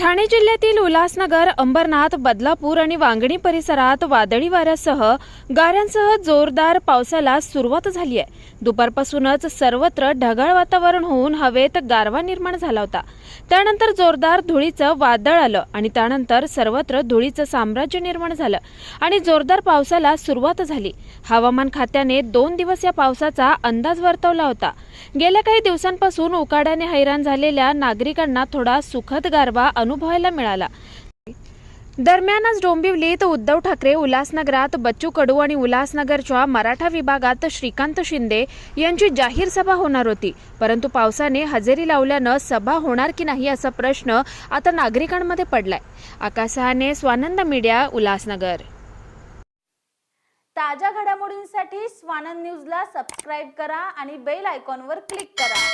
ठाणे जिल्ह्यातील उल्हासनगर अंबरनाथ बदलापूर आणि वांगणी परिसरात वादळी वाऱ्यासह गाऱ्यांसह जोरदार पावसाला सुरुवात झाली आहे. दुपारपासूनच सर्वत्र ढगाळ वातावरण होऊन हवेत गारवा निर्माण झाला होता. त्यानंतर जोरदार धुळीचं वादळ आलं आणि त्यानंतर सर्वत्र धुळीचं साम्राज्य निर्माण झालं आणि जोरदार पावसाला सुरुवात झाली. हवामान खात्याने दोन दिवस या पावसाचा अंदाज वर्तवला होता. गेल्या काही दिवसांपासून उकाड्याने हैराण झालेल्या नागरिकांना थोडा सुखद गारवा अनुभवायला मिळाला. दरम्यान आज डोंबिवलीत उद्धव ठाकरे उल्हासनगरात बच्चू कडू आणि उल्हासनगरच्या मराठा विभागात श्रीकांत शिंदे यांची जाहीर सभा होणार होती. परंतु पावसाने हजेरी लावल्यानं सभा होणार की नाही असा प्रश्न आता नागरिकांमध्ये पडलाय. आकाशहाने स्वानंद मीडिया उल्हासनगर. ताज्या घडामोडींसाठी स्वानंद न्यूजला सबस्क्राईब करा आणि बेल आयकॉनवर क्लिक करा.